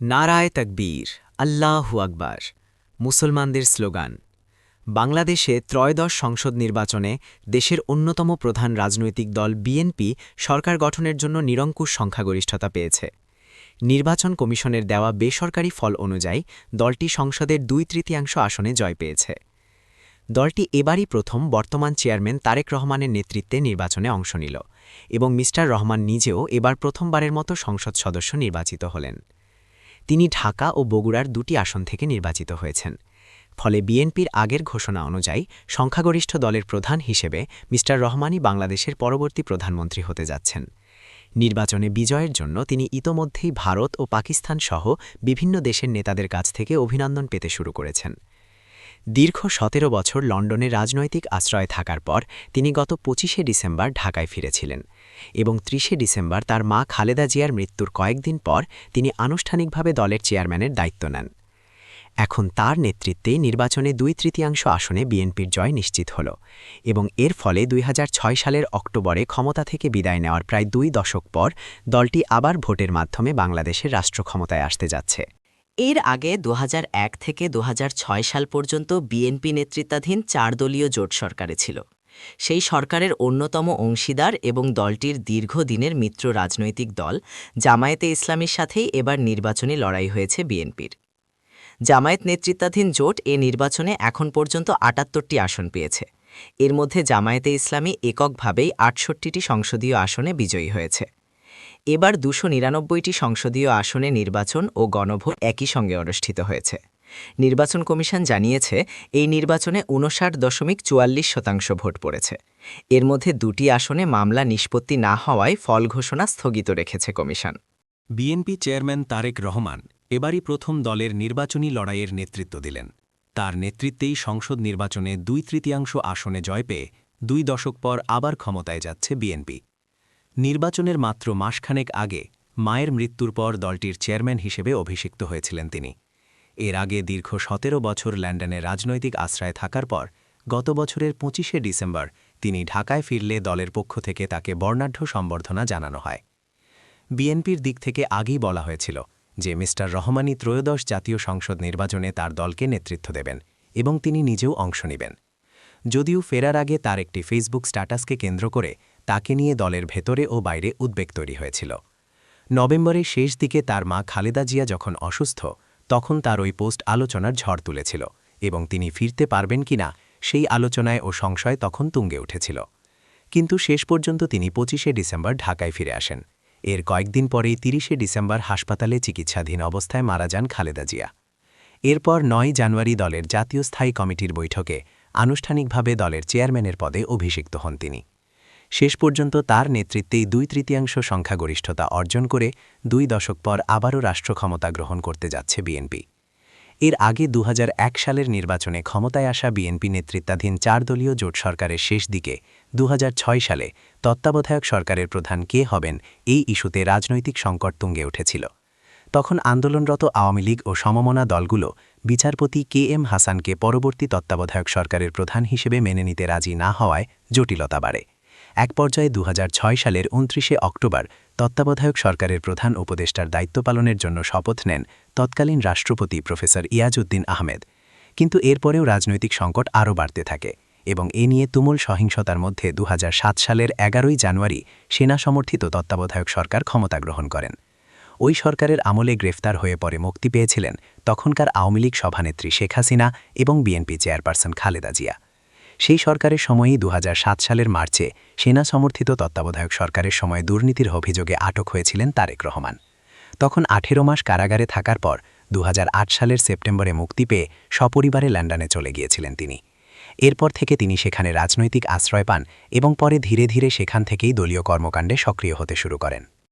নারায় তকবীর, আল্লাহু আকবার, মুসলমানদের স্লোগান। বাংলাদেশে ত্রয়োদশ সংসদ নির্বাচনে দেশের অন্যতম প্রধান রাজনৈতিক দল বিএনপি সরকার গঠনের জন্য নিরঙ্কুশ সংখ্যাগরিষ্ঠতা পেয়েছে। নির্বাচন কমিশনের দেওয়া বেসরকারি ফল অনুযায়ী দলটি সংসদের দুই তৃতীয়াংশ আসনে জয় পেয়েছে। দলটি এবারই প্রথম বর্তমান চেয়ারম্যান তারেক রহমানের নেতৃত্বে নির্বাচনে অংশ নিল এবং মিস্টার রহমান নিজেও এবার প্রথমবারের মতো সংসদ সদস্য নির্বাচিত হলেন। তিনি ঢাকা ও বগুড়ার দুটি আসন থেকে নির্বাচিত হয়েছেন। ফলে বিএনপির আগের ঘোষণা অনুযায়ী সংখ্যাগরিষ্ঠ দলের প্রধান হিসেবে মি রহমানই বাংলাদেশের পরবর্তী প্রধানমন্ত্রী হতে যাচ্ছেন। নির্বাচনে বিজয়ের জন্য তিনি ইতোমধ্যেই ভারত ও পাকিস্তান সহ বিভিন্ন দেশের নেতাদের কাছ থেকে অভিনন্দন পেতে শুরু করেছেন। দীর্ঘ সতেরো বছর লন্ডনে রাজনৈতিক আশ্রয় থাকার পর তিনি গত পঁচিশে ডিসেম্বর ঢাকায় ফিরেছিলেন। এবং ত্রিশে ডিসেম্বর তার মা খালেদা জিয়ার মৃত্যুর কয়েকদিন পর তিনি আনুষ্ঠানিকভাবে দলের চেয়ারম্যানের দায়িত্ব নেন। এখন তার নেতৃত্বে নির্বাচনে দুই তৃতীয়াংশ আসনে বিএনপির জয় নিশ্চিত হল এবং এর ফলে দুই হাজার ছয় সালের অক্টোবরে ক্ষমতা থেকে বিদায় নেওয়ার প্রায় দুই দশক পর দলটি আবার ভোটের মাধ্যমে বাংলাদেশের রাষ্ট্র ক্ষমতায় আসতে যাচ্ছে। এর আগে দুহাজার এক থেকে দুহাজার ছয় সাল পর্যন্ত বিএনপি নেতৃত্বাধীন চার দলীয় জোট সরকারে ছিল। সেই সরকারের অন্যতম অংশীদার এবং দলটির দীর্ঘদিনের মিত্র রাজনৈতিক দল জামায়াতে ইসলামীর সাথেই এবার নির্বাচনী লড়াই হয়েছে বিএনপির। জামায়াত নেতৃত্বাধীন জোট এ নির্বাচনে এখন পর্যন্ত আটাত্তরটি আসন পেয়েছে। এর মধ্যে জামায়াতে ইসলামী এককভাবেই আটষট্টিটি সংসদীয় আসনে বিজয়ী হয়েছে। এবার দুশো নিরানব্বইটি সংসদীয় আসনে নির্বাচন ও গণভোট একই সঙ্গে অনুষ্ঠিত হয়েছে। নির্বাচন কমিশন জানিয়েছে, এই নির্বাচনে উনষাট দশমিক চুয়াল্লিশ শতাংশ ভোট পড়েছে। এর মধ্যে দুটি আসনে মামলা নিষ্পত্তি না হওয়ায় ফল ঘোষণা স্থগিত রেখেছে commission. BNP chairman Tarique Rahman এবারই প্রথম দলের নির্বাচনী লড়াইয়ের নেতৃত্ব দিলেন। তার নেতৃত্বেই সংসদ নির্বাচনে দুই তৃতীয়াংশ আসনে জয় পেয়ে দুই দশক পর আবার ক্ষমতায় যাচ্ছে বিএনপি। নির্বাচনের মাত্র মাসখানেক আগে মায়ের মৃত্যুর পর দলটির চেয়ারম্যান হিসেবে অভিষিক্ত হয়েছিলেন তিনি। এর আগে দীর্ঘ সতেরো বছর ল্যান্ডনে রাজনৈতিক আশ্রয় থাকার পর গত বছরের পঁচিশে ডিসেম্বর তিনি ঢাকায় ফিরলে দলের পক্ষ থেকে তাকে বর্ণাঢ্য সম্বর্ধনা জানানো হয়। বিএনপির দিক থেকে আগেই বলা হয়েছিল যে মিস্টার রহমানি ত্রয়োদশ জাতীয় সংসদ নির্বাচনে তার দলকে নেতৃত্ব দেবেন এবং তিনি নিজেও অংশ নেবেন। যদিও ফেরার আগে তার একটি ফেসবুক স্ট্যাটাসকে কেন্দ্র করে তাকে নিয়ে দলের ভেতরে ও বাইরে উদ্বেগ তৈরি হয়েছিল। নভেম্বরের শেষ দিকে তার মা খালেদা জিয়া যখন অসুস্থ তখন তার ওই পোস্ট আলোচনার ঝড় তুলেছিল এবং তিনি ফিরতে পারবেন কিনা সেই আলোচনায় ও সংশয় তখন তুঙ্গে উঠেছিল। কিন্তু শেষ পর্যন্ত তিনি পঁচিশে ডিসেম্বর ঢাকায় ফিরে আসেন। এর কয়েকদিন পরেই তিরিশে ডিসেম্বর হাসপাতালে চিকিৎসাধীন অবস্থায় মারা যান খালেদা জিয়া। এরপর নয় জানুয়ারি দলের জাতীয় স্থায়ী কমিটির বৈঠকে আনুষ্ঠানিকভাবে দলের চেয়ারম্যানের পদে অভিষিক্ত হন তিনি। শেষ পর্যন্ত তার নেতৃত্বেই দুই তৃতীয়াংশ সংখ্যাগরিষ্ঠতা অর্জন করে দুই দশক পর আবারও রাষ্ট্র ক্ষমতা গ্রহণ করতে যাচ্ছে বিএনপি। এর আগে দু হাজার এক সালের নির্বাচনে ক্ষমতায় আসা বিএনপি নেতৃত্বাধীন চার দলীয় জোট সরকারের শেষ দিকে দুহাজার ছয় সালে তত্ত্বাবধায়ক সরকারের প্রধান কে হবেন এই ইস্যুতে রাজনৈতিক সংকট তুঙ্গে উঠেছিল। তখন আন্দোলনরত আওয়ামী লীগ ও সমমনা দলগুলো বিচারপতি কে এম হাসানকে পরবর্তী তত্ত্বাবধায়ক সরকারের প্রধান হিসেবে মেনে নিতে রাজি না হওয়ায় জটিলতা বাড়ে। এক পর্যায়ে দু হাজার ছয় সালের উনত্রিশে অক্টোবর তত্ত্বাবধায়ক সরকারের প্রধান উপদেষ্টার দায়িত্ব পালনের জন্য শপথ নেন তৎকালীন রাষ্ট্রপতি প্রফেসর ইয়াজউদ্দিন আহমেদ। কিন্তু এরপরেও রাজনৈতিক সংকট আরও বাড়তে থাকে এবং এ নিয়ে তুমুল সহিংসতার মধ্যে দু হাজার সাত সালের এগারোই জানুয়ারি সেনা সমর্থিত তত্ত্বাবধায়ক সরকার ক্ষমতা গ্রহণ করেন। ওই সরকারের আমলে গ্রেফতার হয়ে পরে মুক্তি পেয়েছিলেন তখনকার আওয়ামী লীগ সভানেত্রী শেখ হাসিনা এবং বিএনপি চেয়ারপারসন খালেদা জিয়া। সেই সরকারের সময়ই দু সালের মার্চে সেনা সমর্থিত তত্ত্বাবধায়ক সরকারের সময় দুর্নীতির অভিযোগে আটক হয়েছিলেন তারেক রহমান। তখন আঠেরো মাস কারাগারে থাকার পর দুহাজার আট সালের সেপ্টেম্বরে মুক্তি পেয়ে সপরিবারে লন্ডনে চলে গিয়েছিলেন তিনি। এরপর থেকে তিনি সেখানে রাজনৈতিক আশ্রয় পান এবং পরে ধীরে ধীরে সেখান থেকেই দলীয় কর্মকাণ্ডে সক্রিয় হতে শুরু করেন।